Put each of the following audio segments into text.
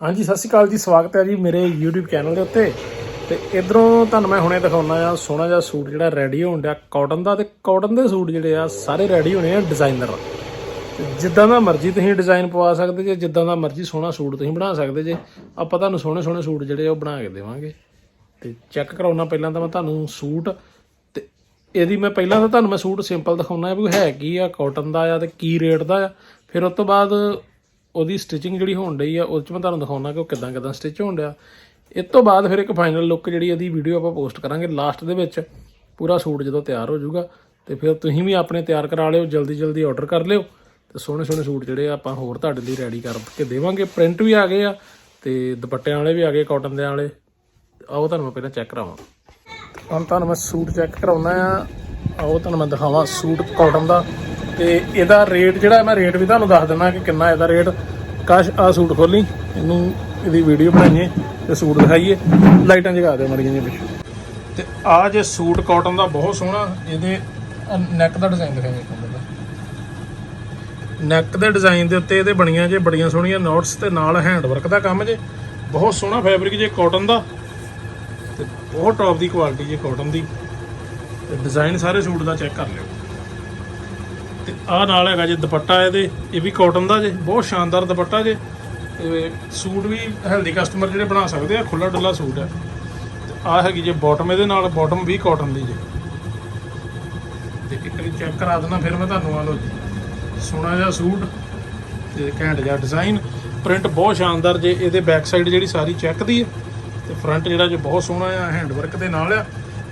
ਹਾਂਜੀ, ਸਤਿ ਸ਼੍ਰੀ ਅਕਾਲ ਜੀ। ਸਵਾਗਤ ਹੈ ਜੀ ਮੇਰੇ YouTube ਚੈਨਲ ਦੇ ਉੱਤੇ। ਤੇ ਇਧਰੋਂ ਤੁਹਾਨੂੰ ਮੈਂ ਹੁਣੇ ਦਿਖਾਉਣਾ ਆ, ਸੋਹਣਾ ਜਿਹਾ ਸੂਟ ਜਿਹੜਾ ਰੈਡੀ ਹੋਣ ਡਿਆ। ਕਾਟਨ ਦਾ ਤੇ ਕਾਟਨ ਦੇ ਸੂਟ ਜਿਹੜੇ ਆ, ਸਾਰੇ ਰੈਡੀ ਹੋਣੇ ਆ ਡਿਜ਼ਾਈਨਰ ਜਿੱਦਾਂ ਦਾ ਮਰਜ਼ੀ ਤੁਸੀਂ ਡਿਜ਼ਾਈਨ ਪਵਾ ਸਕਦੇ ਜੇ, ਜਿੱਦਾਂ ਦਾ ਮਰਜ਼ੀ ਸੋਹਣਾ ਸੂਟ ਤੁਸੀਂ ਬਣਾ ਸਕਦੇ ਜੇ। ਆਪਾਂ ਤੁਹਾਨੂੰ ਸੋਹਣੇ ਸੋਹਣੇ ਸੂਟ ਜਿਹੜੇ ਉਹ ਬਣਾ ਕੇ ਦੇਵਾਂਗੇ। ਤੇ ਚੈੱਕ ਕਰਾਉਣਾ ਪਹਿਲਾਂ ਤਾਂ ਮੈਂ ਤੁਹਾਨੂੰ ਸੂਟ। ਤੇ ਇਹਦੀ ਮੈਂ ਪਹਿਲਾਂ ਤਾਂ ਤੁਹਾਨੂੰ ਮੈਂ ਸੂਟ ਸਿੰਪਲ ਦਿਖਾਉਣਾ ਹੈ ਵੀ ਹੈ ਕੀ ਆ ਕਾਟਨ ਦਾ ਆ ਤੇ ਕੀ ਰੇਟ ਦਾ ਆ। ਫਿਰ ਉਸ ਤੋਂ ਬਾਅਦ ਉਹਦੀ ਸਟਿਚਿੰਗ ਜਿਹੜੀ ਹੋਣ ਡਈ ਆ ਉਹ ਚ ਮੈਂ ਤੁਹਾਨੂੰ ਦਿਖਾਉਣਾ ਕਿ ਉਹ ਕਿਦਾਂ ਕਿਦਾਂ ਸਟਿਚ ਹੋਣ ਡਿਆ। ਇਸ ਤੋਂ ਬਾਅਦ ਫਿਰ ਇੱਕ ਫਾਈਨਲ ਲੁੱਕ ਜਿਹੜੀ ਇਹਦੀ ਵੀਡੀਓ ਆਪਾਂ ਪੋਸਟ ਕਰਾਂਗੇ। ਲਾਸਟ ਦੇ ਵਿੱਚ ਪੂਰਾ ਸੂਟ ਜਦੋਂ ਤਿਆਰ ਹੋ ਜਾਊਗਾ, ਤੇ ਫਿਰ ਤੁਸੀਂ ਵੀ ਆਪਣੇ ਤਿਆਰ ਕਰਾ ਲਿਓ, ਜਲਦੀ ਜਲਦੀ ਆਰਡਰ ਕਰ ਲਿਓ, ਤੇ ਸੋਹਣੇ ਸੋਹਣੇ ਸੂਟ ਜਿਹੜੇ ਆ ਆਪਾਂ ਹੋਰ ਤੁਹਾਡੇ ਲਈ ਰੈਡੀ ਕਰਕੇ ਦੇਵਾਂਗੇ। ਪ੍ਰਿੰਟ ਵੀ ਆ ਗਏ ਆ, ਤੇ ਦੁਪੱਟਿਆਂ ਵਾਲੇ ਵੀ ਆ ਗਏ ਕਾਟਨ ਦੇ ਵਾਲੇ। ਆਓ ਤੁਹਾਨੂੰ ਮੈਂ ਪਹਿਲਾਂ ਚੈੱਕ ਕਰਾਵਾਂ। ਹੁਣ ਤੁਹਾਨੂੰ ਮੈਂ ਸੂਟ ਚੈੱਕ ਕਰਾਉਣਾ ਆ। ਆਓ ਤੁਹਾਨੂੰ ਮੈਂ ਦਿਖਾਵਾਂ ਸੂਟ ਕਾਟਨ ਦਾ। ਤੇ ਇਹਦਾ ਰੇਟ ਜਿਹੜਾ ਮੈਂ ਰੇਟ ਵੀ ਤੁਹਾਨੂੰ ਦੱਸ ਦਿੰਦਾ ਕਿ ਕਿੰਨਾ ਇਹਦਾ ਰੇਟ। ਕਾਸ਼ ਆ ਸੂਟ ਖੋਲੀ, ਇਹਨੂੰ ਇਹਦੀ ਵੀਡੀਓ ਬਣਾਈਏ ਤੇ ਸੂਟ ਦਿਖਾਈਏ। ਲਾਈਟਾਂ ਜਗਾ ਦਿਓ ਮੜੀਆਂ ਜਿਹੀਆਂ ਪਿੱਛੇ। ਤੇ ਆ ਜੇ ਸੂਟ ਕਾਟਨ ਦਾ ਬਹੁਤ ਸੋਹਣਾ, ਇਹਦੇ ਨੈਕ ਦਾ ਡਿਜ਼ਾਈਨ ਦਿਖਾਈਏ ਇੱਕ ਨੈਕ ਦੇ ਡਿਜ਼ਾਈਨ ਦੇ ਉੱਤੇ ਇਹਦੇ ਬਣੀਆਂ ਜੇ ਬੜੀਆਂ ਸੋਹਣੀਆਂ ਨੋਟਸ ਤੇ ਨਾਲ ਹੈਂਡਵਰਕ ਦਾ ਕੰਮ ਜੇ। ਬਹੁਤ ਸੋਹਣਾ ਫੈਬਰਿਕ ਜੇ ਕਾਟਨ ਦਾ। ਤੇ ਬਹੁਤ ਟੌਪ ਦੀ ਕੁਆਲਿਟੀ ਜੇ ਕਾਟਨ ਦੀ। ਤੇ ਡਿਜ਼ਾਈਨ ਸਾਰੇ ਸੂਟ ਦਾ ਚੈੱਕ ਕਰ ਲਿਓ। ਤੇ ਆਹ ਨਾਲ ਹੈਗਾ ਜੇ ਦੁਪੱਟਾ ਇਹਦੇ, ਇਹ ਵੀ ਕਾਟਨ ਦਾ ਜੇ, ਬਹੁਤ ਸ਼ਾਨਦਾਰ ਦੁਪੱਟਾ ਜੇ। ਤੇ ਸੂਟ ਵੀ ਹੈਲਦੀ ਕਸਟਮਰ ਜਿਹੜੇ ਬਣਾ ਸਕਦੇ ਆ ਖੁੱਲਾ ਡੁੱਲਾ ਸੂਟ ਹੈ ਤੇ ਆਹ ਹੈਗੀ ਜੇ ਬਾਟਮ ਇਹਦੇ ਨਾਲ ਬਾਟਮ ਵੀ ਕਾਟਨ ਦੀ ਜੇ। ਤੇ ਇੱਕ ਵਾਰੀ ਚੈੱਕ ਕਰਾ ਦੇਣਾ ਫਿਰ ਮੈਂ ਤੁਹਾਨੂੰ ਆ ਲਓ ਸੋਹਣਾ ਜਿਹਾ ਸੂਟ ਤੇ ਘੈਂਟ ਜਿਹਾ ਡਿਜ਼ਾਈਨ ਪ੍ਰਿੰਟ ਬਹੁਤ ਸ਼ਾਨਦਾਰ ਜੇ, ਇਹਦੇ ਬੈਕ ਸਾਈਡ ਜਿਹੜੀ ਸਾਰੀ ਚੈੱਕ ਦੀ ਹੈ ਤੇ ਫਰੰਟ ਜਿਹੜਾ ਜੇ ਬਹੁਤ ਸੋਹਣਾ ਆ ਹੈਂਡ ਵਰਕ ਦੇ ਨਾਲ ਆ।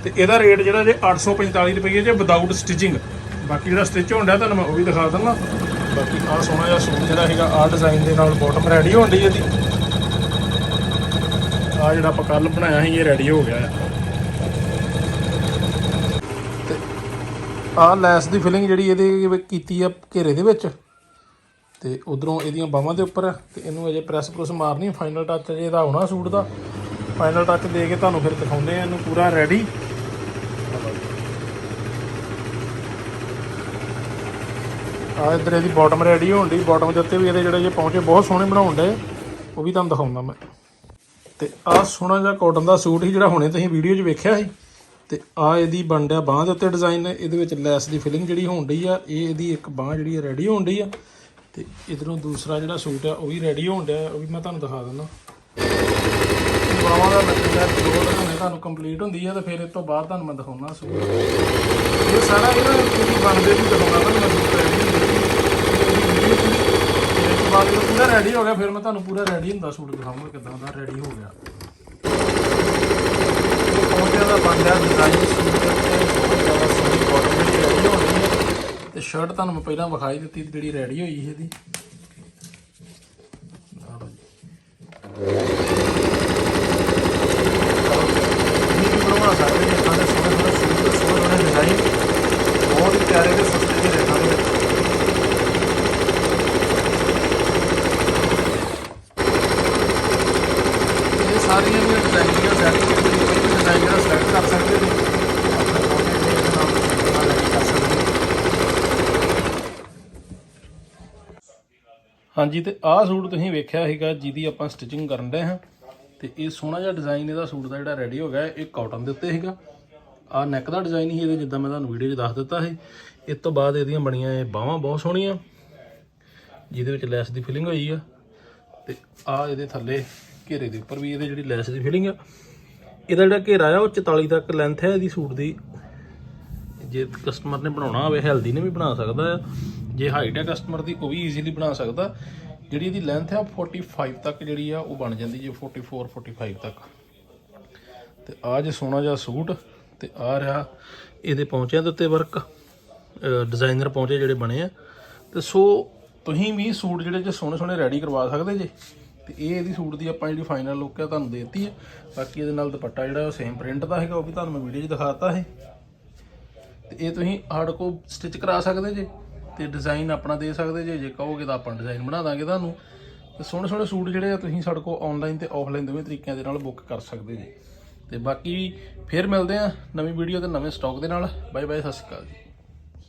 ਤੇ ਇਹਦਾ ਰੇਟ ਜਿਹੜਾ ਜੇ 845 ਰੁਪਏ ਜੇ ਵਿਦਆਊਟ ਸਟਿਚਿੰਗ ਬਾਕੀ ਜਿਹੜਾ ਸਟਿਚ ਹੁੰਦਾ ਤੁਹਾਨੂੰ ਮੈਂ ਉਹ ਵੀ ਦਿਖਾ ਦਿੰਦਾ। ਬਾਕੀ ਆਹ ਸੋਹਣਾ ਜਿਹਾ ਸੂਟ ਜਿਹੜਾ ਹੈਗਾ, ਆਹ ਡਿਜ਼ਾਈਨ ਦੇ ਨਾਲ ਬਾਟਮ ਰੈਡੀ ਹੋਣ ਦੀ ਇਹਦੀ। ਆ ਜਿਹੜਾ ਆਪਾਂ ਕੱਲ ਬਣਾਇਆ ਸੀ, ਇਹ ਰੈਡੀ ਹੋ ਗਿਆ। ਆ ਤੇ ਆਹ ਲੈਸ ਦੀ ਫਿਲਿੰਗ ਜਿਹੜੀ ਇਹਦੇ ਕੀਤੀ ਆ ਘੇਰੇ ਦੇ ਵਿੱਚ, ਤੇ ਉਧਰੋਂ ਇਹਦੀਆਂ ਬਾਹਾਂ ਦੇ ਉੱਪਰ ਆ, ਤੇ ਇਹਨੂੰ ਅਜੇ ਪ੍ਰੈਸ ਪ੍ਰੈਸ ਮਾਰਨੀ ਫਾਈਨਲ ਟੱਚ ਅਜੇ ਇਹਦਾ ਆਉਣਾ ਸੂਟ ਦਾ। ਫਾਈਨਲ ਟੱਚ ਦੇ ਕੇ ਤੁਹਾਨੂੰ ਫਿਰ ਦਿਖਾਉਂਦੇ ਆ, ਇਹਨੂੰ ਪੂਰਾ ਰੈਡੀ ਆ ਇਧਰ ਇਹਦੀ ਬਾਟਮ ਰੈਡੀ ਹੋਣ ਦੀ ਬਾਟਮ ਦੇ ਉੱਤੇ ਵੀ ਇਹਦੇ ਜਿਹੜੇ ਜੇ ਪਹੁੰਚੇ, ਬਹੁਤ ਸੋਹਣੇ ਬਣਾਉਣ ਦੇ ਉਹ ਵੀ ਤੁਹਾਨੂੰ ਦਿਖਾਉਂਦਾ ਮੈਂ। ਤੇ ਆਹ ਸੋਹਣਾ ਜਿਹਾ ਕਾਟਨ ਦਾ ਸੂਟ ਸੀ ਜਿਹੜਾ ਹੁਣੇ ਤੁਸੀਂ ਵੀਡੀਓ 'ਚ ਵੇਖਿਆ ਸੀ। ਤੇ ਆ ਇਹਦੀ ਬੰਡਿਆ ਬਾਹ ਦੇ ਉੱਤੇ ਡਿਜ਼ਾਈਨ ਇਹਦੇ ਵਿੱਚ ਲੈਸ ਦੀ ਫਿਲਿੰਗ ਜਿਹੜੀ ਹੋਣ ਡਈ ਆ, ਇਹ ਇਹਦੀ ਇੱਕ ਬਾਹ ਜਿਹੜੀ ਰੈਡੀ ਹੋਣ ਡਈ ਆ। ਤੇ ਇਧਰੋਂ ਦੂਸਰਾ ਜਿਹੜਾ ਸੂਟ ਆ, ਉਹ ਵੀ ਰੈਡੀ ਹੋਣ ਡਿਆ। ਉਹ ਵੀ ਮੈਂ ਤੁਹਾਨੂੰ ਦਿਖਾ ਦਿੰਦਾ। ਬਾਹਾਂ ਦਾ ਲੱਗਦਾ ਦੋ ਦਿਖਾਉਣੇ ਤੁਹਾਨੂੰ ਕੰਪਲੀਟ ਹੁੰਦੀ ਆ, ਤੇ ਫਿਰ ਇਸ ਤੋਂ ਬਾਅਦ ਤੁਹਾਨੂੰ ਮੈਂ ਦਿਖਾਉਣਾ ਸੂਟ। ਇਹ ਸਾਰਾ ਇਹਦਾ ਤੁਸੀਂ ਬਣਦੇ ਵੀ ਦਿਖਾਉਣਾ ਤੁਹਾਨੂੰ ਮੈਂ ਸੂਟ ਰੈਡੀ ਇਸ ਤੋਂ ਬਾਅਦ ਜਦੋਂ ਪੂਰਾ ਰੈਡੀ ਹੋ ਗਿਆ, ਫਿਰ ਮੈਂ ਤੁਹਾਨੂੰ ਪੂਰਾ ਰੈਡੀ ਹੁੰਦਾ ਸੂਟ ਦਿਖਾਉਂਗਾ ਕਿਦਾਂ ਦਾ ਰੈਡੀ ਹੋ ਗਿਆ। ਇਹ ਪੌਂਚਿਆਂ ਦਾ ਬਣਦਾ ਡਿਜ਼ਾਈਨ ਸੂਟ ਦੇ ਜ਼ਿਆਦਾ ਸੋਹਣੀ ਬਾਟਮ ਜਿਹੜੀ ਰੈਡੀ ਹੋ ਰਹੀ ਹੈ। ਤੇ ਸ਼ਰਟ ਤੁਹਾਨੂੰ ਮੈਂ ਪਹਿਲਾਂ ਵਿਖਾਈ ਦਿੱਤੀ ਜਿਹੜੀ ਰੈਡੀ ਹੋਈ ਸੀ ਇਹਦੀ ਆਹ ਲਓ ਜੀ। ਇਹ ਵੀ ਬਣਵਾ ਸਕਦੇ ਨੇ ਸਾਡੇ ਸੋਹਣੇ ਸੋਹਣੇ ਸੂਟ ਤੇ ਸੋਹਣੇ ਸੋਹਣੇ ਡਿਜ਼ਾਈਨ ਬਹੁਤ ਹੀ ਪਿਆਰੇ ਤੇ ਸਸਤੇ ਜਿਹੇ ਰੇਟਾਂ ਦੇ ਵਿੱਚ ਇਹ ਸਾਰੀਆਂ ਵੀ ਡਿਜ਼ਾਈਨਿੰਗਾਂ ਸੈੱਟ ਕਰ ਸਕਦੇ ਨੇ ਆਪਣੇ ਕੋਨੇ ਦੇ ਨਾਲ ਨਾਲ ਕਰ ਸਕਦੇ ਹਾਂਜੀ, ਤੇ ਆਹ ਸੂਟ ਤੁਸੀਂ ਵੇਖਿਆ ਸੀਗਾ, ਜਿਹਦੀ ਆਪਾਂ ਸਟਿਚਿੰਗ ਕਰਨ ਦੇ ਹਾਂ। ਤੇ ਇਹ ਸੋਹਣਾ ਜਿਹਾ ਡਿਜ਼ਾਈਨ ਇਹਦਾ ਸੂਟ ਦਾ ਜਿਹੜਾ ਰੈਡੀ ਹੋ ਗਿਆ, ਇਹ ਕਾਟਨ ਦੇ ਉੱਤੇ ਸੀਗਾ। ਆਹ ਨੈਕ ਦਾ ਡਿਜ਼ਾਈਨ ਹੀ ਇਹਦੇ, ਜਿੱਦਾਂ ਮੈਂ ਤੁਹਾਨੂੰ ਵੀਡੀਓ 'ਚ ਦੱਸ ਦਿੱਤਾ ਸੀ। ਇਸ ਤੋਂ ਬਾਅਦ ਇਹਦੀਆਂ ਬਣੀਆਂ ਇਹ ਬਾਹਾਂ ਬਹੁਤ ਸੋਹਣੀਆਂ, ਜਿਹਦੇ ਵਿੱਚ ਲੈਸ ਦੀ ਫਿਲਿੰਗ ਹੋਈ ਆ। ਤੇ ਆ ਇਹਦੇ ਥੱਲੇ ਘੇਰੇ ਦੇ ਉੱਪਰ ਵੀ ਇਹਦੇ ਜਿਹੜੀ ਲੈਸ ਦੀ ਫਿਲਿੰਗ ਆ, ਇਹਦਾ ਜਿਹੜਾ ਘੇਰਾ ਆ, ਉਹ 44 ਤੱਕ ਲੈਂਥ ਹੈ ਇਹਦੀ ਸੂਟ ਦੀ। ਜੇ ਕਸਟਮਰ ਨੇ ਬਣਾਉਣਾ ਹੋਵੇ ਹੈਲਦੀ ਨੇ ਵੀ ਬਣਾ ਸਕਦਾ ਆ। ਜੇ ਹਾਈਟ ਹੈ ਕਸਟਮਰ ਦੀ, ਉਹ ਵੀ ਈਜ਼ੀਲੀ ਬਣਾ ਸਕਦਾ। ਜਿਹੜੀ ਇਹਦੀ ਲੈਂਥ ਹੈ ਉਹ 45 ਤੱਕ ਜਿਹੜੀ ਆ, ਉਹ ਬਣ ਜਾਂਦੀ ਜੇ 44 45 ਤੱਕ। ਤੇ ਆ ਜੇ ਸੋਹਣਾ ਜਿਹਾ ਸੂਟ, ਤੇ ਆ ਰਿਹਾ ਇਹਦੇ ਪਹੁੰਚਿਆਂ ਦੇ ਉੱਤੇ ਵਰਕ ਡਿਜ਼ਾਈਨਰ ਪਹੁੰਚੇ ਜਿਹੜੇ ਬਣੇ ਆ। ਤੇ ਸੋ ਤੁਸੀਂ ਵੀ ਸੂਟ ਜਿਹੜੇ ਜੇ ਸੋਹਣੇ ਸੋਹਣੇ ਰੈਡੀ ਕਰਵਾ ਸਕਦੇ ਜੇ। ਤੇ ਇਹ ਇਹਦੀ ਸੂਟ ਦੀ ਆਪਾਂ ਜਿਹੜੀ ਫਾਈਨਲ ਲੁੱਕ ਹੈ ਤੁਹਾਨੂੰ ਦੇਤੀ ਹੈ ਬਾਕੀ ਇਹਦੇ ਨਾਲ ਦੁਪੱਟਾ ਜਿਹੜਾ ਉਹ ਸੇਮ ਪ੍ਰਿੰਟ ਦਾ ਹੈਗਾ, ਉਹ ਵੀ ਤੁਹਾਨੂੰ ਮੈਂ ਵੀਡੀਓ 'ਚ ਦਿਖਾਤਾ ਹੈ ਤੇ ਇਹ ਤੁਸੀਂ ਸਾਡੇ ਕੋਲ ਸਟਿਚ ਕਰਾ ਸਕਦੇ ਜੇ ਤੇ ਡਿਜ਼ਾਈਨ ਆਪਣਾ ਦੇ ਸਕਦੇ ਜੇ ਜੇ ਕਹੋਗੇ ਤਾਂ ਆਪਾਂ ਡਿਜ਼ਾਈਨ ਬਣਾ ਦਾਂਗੇ ਤੁਹਾਨੂੰ। ਤੇ ਸੋਹਣੇ ਸੋਹਣੇ ਸੂਟ ਜਿਹੜੇ ਆ ਤੁਸੀਂ ਸਾਡੇ ਕੋਲ ਆਨਲਾਈਨ ਤੇ ਆਫਲਾਈਨ ਦੋਵੇਂ ਤਰੀਕਿਆਂ ਦੇ ਨਾਲ ਬੁੱਕ ਕਰ ਸਕਦੇ ਜੇ। ਤੇ ਬਾਕੀ ਫਿਰ ਮਿਲਦੇ ਆ ਨਵੀਂ ਵੀਡੀਓ ਤੇ ਨਵੇਂ ਸਟਾਕ ਦੇ ਨਾਲ। ਬਾਏ ਬਾਏ ਸਤਿ ਸ਼੍ਰੀ ਅਕਾਲ ਜੀ।